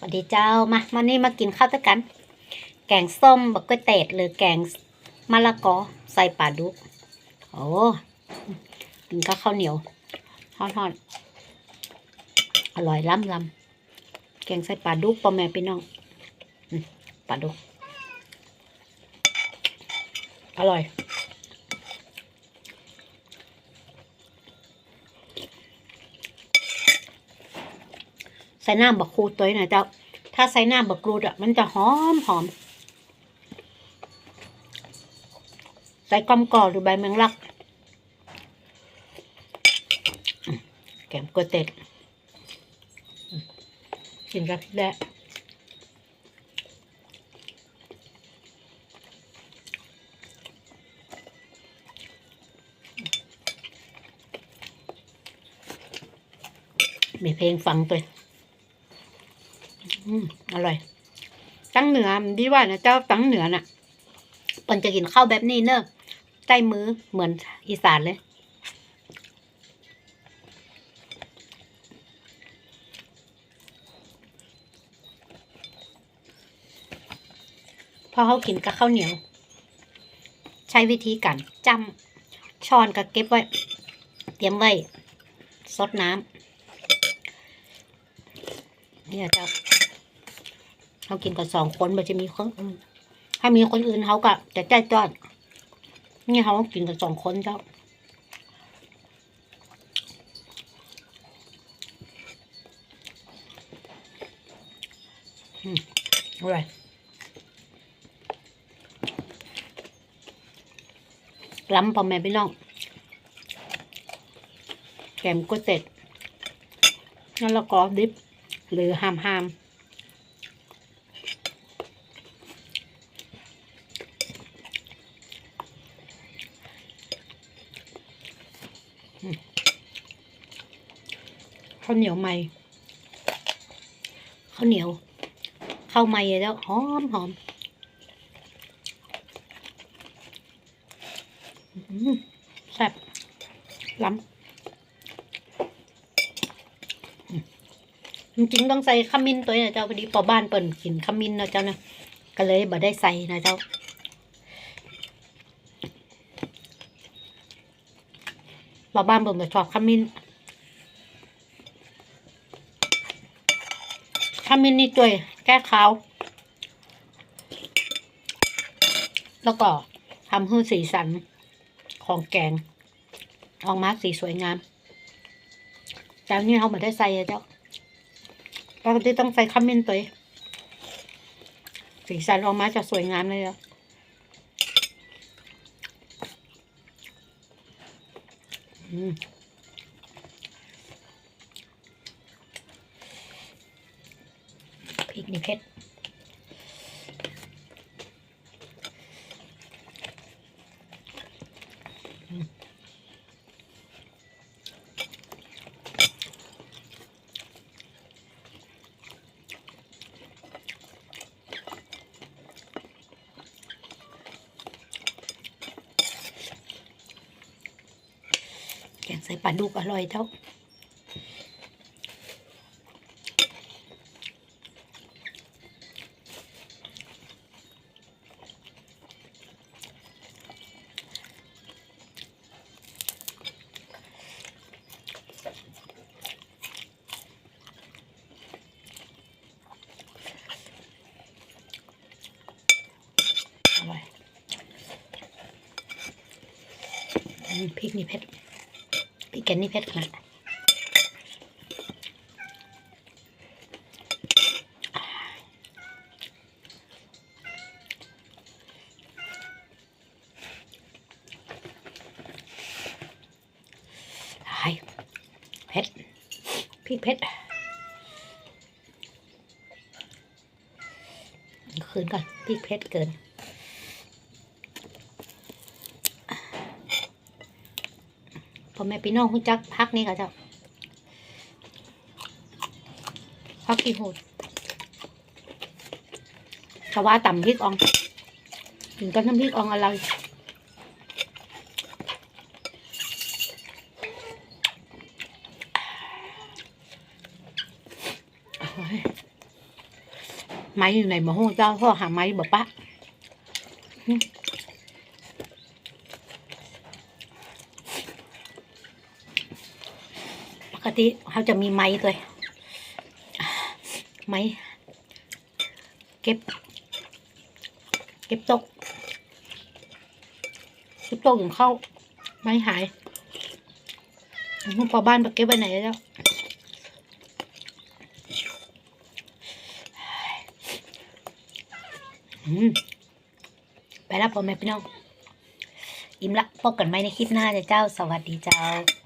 สวัสดีเจ้ามาวันนี้มากินข้าวด้วยกัน แกงส้มบักกล้วยเตดหรือแกงมะละกอใส่ปลาดุกโอ้กินกับข้าวเหนียวทอดๆอร่อยล้ำล้ำแกงใส่ปลาดุกพ่อแม่พี่น้องปลาดุกอร่อย ส่น้ำบักคูตัวนี้นะเจ้า ถ้าใส่น้ำบักกรูดอะมันจะหอมหอม ใส่กอมกอหรือใบแมงลัก แกมกวเต็ดกินกับพี่แดะมีเพลงฟังตัว อืมอร่อย ตั้งเหนือดีว่านะเจ้าตั้งเหนือน่ะเปินจะกินข้าวแบบนี้เนอะใต้มือเหมือนอีสานเลย พอเขากินกับข้าวเหนียว ใช้วิธีการจำช้อนก็เก็บไว้ เตรียมไว้ซดน้ำเนี่ยเจ้า เขากินกันสองคนมันจะมีคนอื่นถ้ามีคนอื่นเขาก็จะใจจอดนี่เขากินกันสองคนเจ้าอืมอร่อยล้ำปอมแม่พี่น้องแกมก๋วยเตี๋ยวแล้วเราก็ดิบหรือหามหาม ข้าวเหนียวใหม่ข้าวเหนียวข้าวใหม่แล้วหอมหอมแซ่บล้ำจริงต้องใส่ขมิ้นตัวนี้นะเจ้าพอดีพอบ้านเปิ่นกินขมิ้นนะเจ้านะก็เลยบ่ได้ใส่นะเจ้า พอบ้านเปิ่นบ่ชอบขมิ้นขมิ้นนี่ตัวแก้ขาว แล้วก็ทำให้สีสันของแกง ออกมาสีสวยงาม แต่นี่เขาไม่ได้ใส่อะเจ้าปกติต้องใส่ขมิ้นตัวสีสันออกมาจะสวยงามเลยอะอืม พริกนี่เผ็ด ส่ปลาดุกอร่อยเท่าอร่อยพริกนี่เผ็ด พริกแกนนี่เผ็ดขนาดไเผ็ดพริกเผ็ดคืนก่อนพริกเผ็ดเกิน พ่อแม่พี่น้องคุณจักพักนี่ค่ะเจ้าพักกี่โหดชาวาต่ำพริกอ่องกินกับน้ำพริกอ่องอะไรโอ้ยไม้อยู่ไหนมาหูเจ้าพ่อหาไม้บอกปะ ปกติเขาจะมีไม้ตัวไม้เก็บ เก็บตกเก็บตกของเข้าไม้หายพอบ้านไปเก็บไปไหนแล้วไปแล้วพ่อแม่พี่น้อง อิ่มละพบกันไหมในคลิปหน้าจ้าเจ้า สวัสดีเจ้า